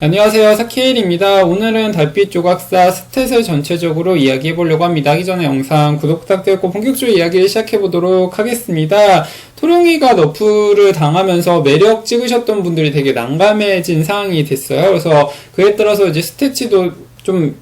안녕하세요. 사키엘입니다. 오늘은 달빛 조각사 스탯을 전체적으로 이야기해 보려고 합니다. 하기 전에 영상 구독 부탁드리고 본격적으로 이야기를 시작해 보도록 하겠습니다. 토룡이가 너프를 당하면서 매력 찍으셨던 분들이 되게 난감해진 상황이 됐어요. 그래서 그에 따라서 이제 스태치도 좀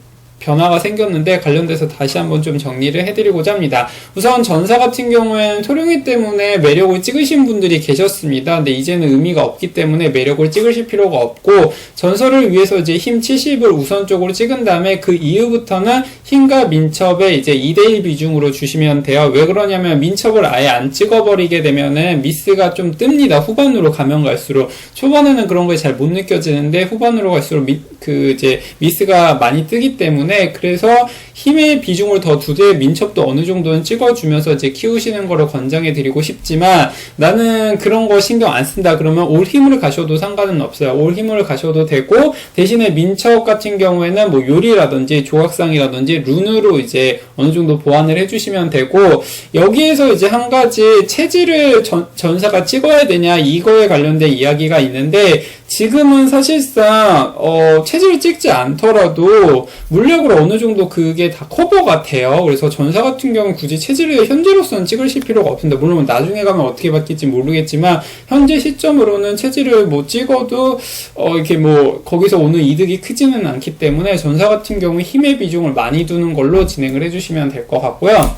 변화가 생겼는데 관련돼서 다시 한번 좀 정리를 해드리고자 합니다. 우선 전사 같은 경우에는 토룡이 때문에 매력을 찍으신 분들이 계셨습니다. 근데 이제는 의미가 없기 때문에 매력을 찍으실 필요가 없고 전설을 위해서 이제 힘 70을 우선적으로 찍은 다음에 그 이후부터는 힘과 민첩의 이제 2대1 비중으로 주시면 돼요. 왜 그러냐면 민첩을 아예 안 찍어버리게 되면은 미스가 좀 뜹니다. 후반으로 가면 갈수록 초반에는 그런 걸잘못 느껴지는데 후반으로 갈수록 미, 그 이제 미스가 많이 뜨기 때문에 그래서 힘의 비중을 더 두되 민첩도 어느 정도는 찍어주면서 이제 키우시는 거를 권장해 드리고 싶지만 나는 그런 거 신경 안 쓴다 그러면 올 힘을 가셔도 상관은 없어요. 올 힘을 가셔도 되고 대신에 민첩 같은 경우에는 뭐 요리라든지 조각상이라든지 룬으로 이제 어느 정도 보완을 해주시면 되고 여기에서 이제 한 가지 체질을 전, 전사가 찍어야 되냐 이거에 관련된 이야기가 있는데 지금은 사실상 어, 체질을 찍지 않더라도 물 력으로 어느 정도 그게 다 커버가 돼요. 그래서 전사 같은 경우는 굳이 체질을 현재로서는 찍으실 필요가 없습니다. 물론 나중에 가면 어떻게 바뀔지 모르겠지만 현재 시점으로는 체질을 못 찍어도 어, 이렇게 뭐 거기서 오는 이득이 크지는 않기 때문에 전사 같은 경우 힘의 비중을 많이 두는 걸로 진행을 해주시면 될 것 같고요.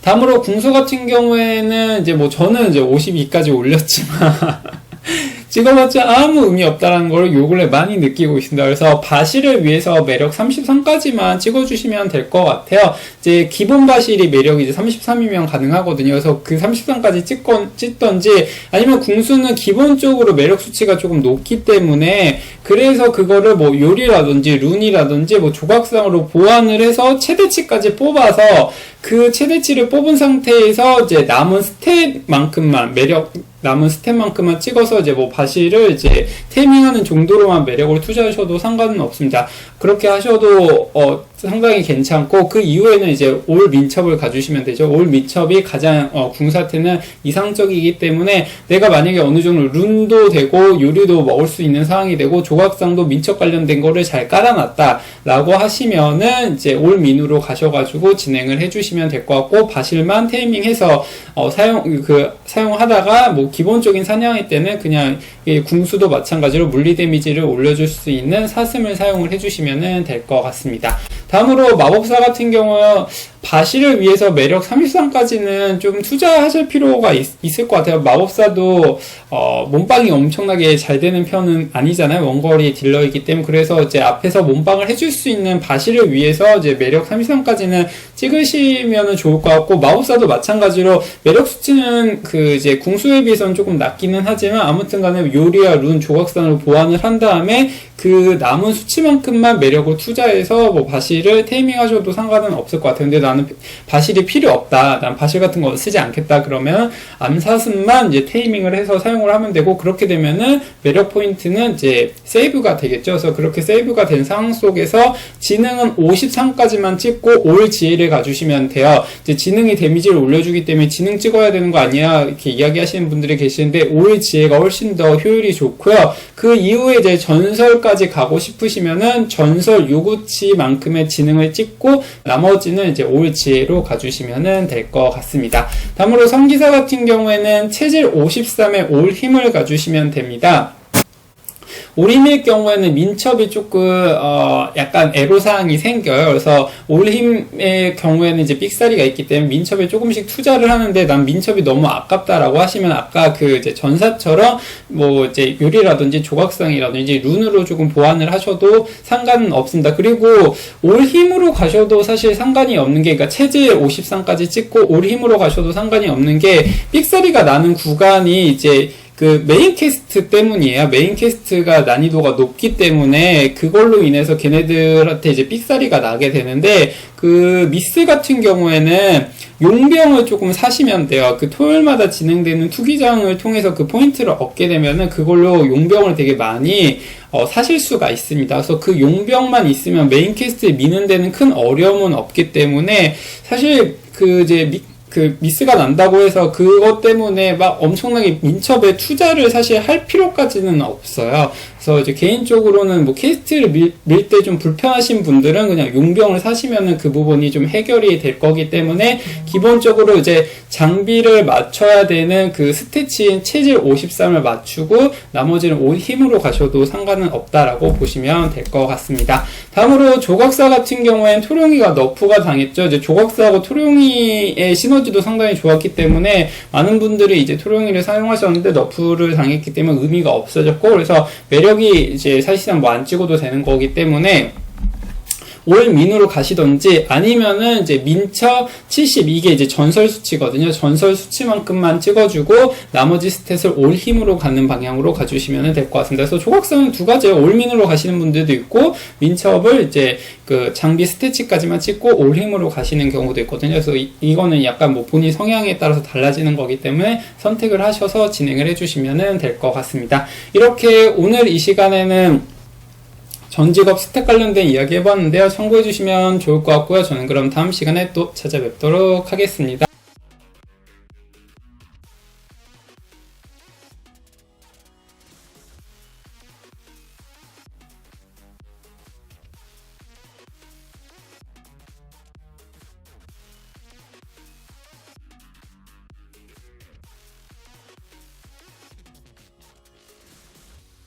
다음으로 궁수 같은 경우에는 이제 뭐 저는 이제 52까지 올렸지만 찍어봤자 아무 의미 없다라는 걸 요 근래 많이 느끼고 있습니다. 그래서 바실을 위해서 매력 33까지만 찍어주시면 될 것 같아요. 이제 기본 바실이 매력이 이제 33이면 가능하거든요. 그래서 그 33까지 찍건, 찍던지 아니면 궁수는 기본적으로 매력 수치가 조금 높기 때문에 그래서 그거를 뭐 요리라든지 룬이라든지 뭐 조각상으로 보완을 해서 최대치까지 뽑아서 그 최대치를 뽑은 상태에서 이제 남은 스탯만큼만 매력 남은 스탯만큼만 찍어서 이제 뭐 바실을 이제 테이밍하는 정도로만 매력을 투자하셔도 상관은 없습니다. 그렇게 하셔도 어 상당히 괜찮고 그 이후에는 이제 올 민첩을 가주시면 되죠. 올 민첩이 가장 어, 궁사태는 이상적이기 때문에 내가 만약에 어느 정도 룬도 되고 요리도 먹을 수 있는 상황이 되고 조각상도 민첩 관련된 거를 잘 깔아놨다라고 하시면은 이제 올 민으로 가셔가지고 진행을 해주시면 될 것 같고 바실만 테이밍해서 어, 사용 그 사용하다가 뭐 기본적인 사냥일 때는 그냥 궁수도 마찬가지로 물리 데미지를 올려줄 수 있는 사슴을 사용을 해주시면 될 것 같습니다. 다음으로 마법사 같은 경우 바실을 위해서 매력 33까지는 좀 투자하실 필요가 있, 을것 같아요. 마법사도 어, 몸빵이 엄청나게 잘 되는 편은 아니잖아요. 원거리 딜러이기 때문에 그래서 이제 앞에서 몸빵을 해줄 수 있는 바실을 위해서 이제 매력 33까지는 찍으시면 좋을 것 같고 마법사도 마찬가지로 매력 수치는 그 이제 궁수에 비해서는 조금 낮기는 하지만 아무튼간에 요리와 룬 조각상으로 보완을 한 다음에 그 남은 수치만큼만 매력을 투자해서 뭐 바실을 테이밍하셔도 상관은 없을 것. 근데 나는 바실이 필요 없다. 난 바실 같은 거 쓰지 않겠다. 그러면 암사슴만 이제 테이밍을 해서 사용을 하면 되고 그렇게 되면은 매력 포인트는 이제 세이브가 되겠죠. 그래서 그렇게 세이브가 된 상황 속에서 지능은 53까지만 찍고 올 지혜를 가주시면 돼요. 이제 지능이 데미지를 올려주기 때문에 지능 찍어야 되는 거 아니야 이렇게 이야기하시는 분들이 계시는데 올 지혜가 훨씬 더 효율이 좋고요. 그 이후에 이제 전설 까지 가고 싶으시면은 전설 요구치만큼의 지능을 찍고 나머지는 이제 올 지혜로 가주시면 될것 같습니다. 다음으로 성기사 같은 경우에는 체질 53에 올 힘을 가주시면 됩니다. 올힘일 경우에는 민첩이 조금 어 약간 애로사항이 생겨요. 그래서 올힘의 경우에는 이제 삑사리가 있기 때문에 민첩에 조금씩 투자를 하는데 난 민첩이 너무 아깝다라고 하시면 아까 그 이제 전사처럼 뭐 이제 요리라든지 조각상이라든지 룬으로 조금 보완을 하셔도 상관은 없습니다. 그리고 올 힘으로 가셔도 사실 상관이 없는 게 그러니까 체질 53까지 찍고 올 힘으로 가셔도 상관이 없는 게 삑사리가 나는 구간이 이제 그 메인 캐스트 때문이에요. 메인 캐스트가 난이도가 높기 때문에 그걸로 인해서 걔네들한테 이제 삑사리가 나게 되는데 그 미스 같은 경우에는 용병을 조금 사시면 돼요. 그 토요일마다 진행되는 투기장을 통해서 그 포인트를 얻게 되면은 그걸로 용병을 되게 많이 어, 사실 수가 있습니다. 그래서 그 용병만 있으면 메인 캐스트에 미는 데는 큰 어려움은 없기 때문에 사실 그 이제 미, 그 미스가 난다고 해서 그것 때문에 막 엄청나게 민첩에 투자를 사실 할 필요까지는 없어요. 그래서 이제 개인적으로는 뭐 캐스트를 밀 때 좀 불편하신 분들은 그냥 용병을 사시면은 그 부분이 좀 해결이 될 거기 때문에 기본적으로 이제 장비를 맞춰야 되는 그 스태치인 체질 53을 맞추고 나머지는 옷 힘으로 가셔도 상관은 없다라고 보시면 될 것 같습니다. 다음으로 조각사 같은 경우엔 토룡이가 너프가 당했죠. 이제 조각사하고 토룡이의 시너지도 상당히 좋았기 때문에 많은 분들이 이제 토룡이를 사용하셨는데 너프를 당했기 때문에 의미가 없어졌고 그래서 매력 이 이제 사실상 뭐 안 찍어도 되는 거기 때문에 올 민으로 가시던지 아니면은 이제 민처 70 이게 이제 전설 수치거든요. 전설 수치만큼만 찍어주고 나머지 스탯을 올 힘으로 가는 방향으로 가주시면 될 것 같습니다. 그래서 조각상은 두 가지예요. 올 민으로 가시는 분들도 있고 민첩을 이제 그 장비 스태치까지만 찍고 올 힘으로 가시는 경우도 있거든요. 그래서 이, 이거는 약간 뭐 본인 성향에 따라서 달라지는 거기 때문에 선택을 하셔서 진행을 해주시면 될 것 같습니다. 이렇게 오늘 이 시간에는 전 직업 스택 관련된 이야기 해봤는데요. 참고해주시면 좋을 것 같고요. 저는 그럼 다음 시간에 또 찾아뵙도록 하겠습니다.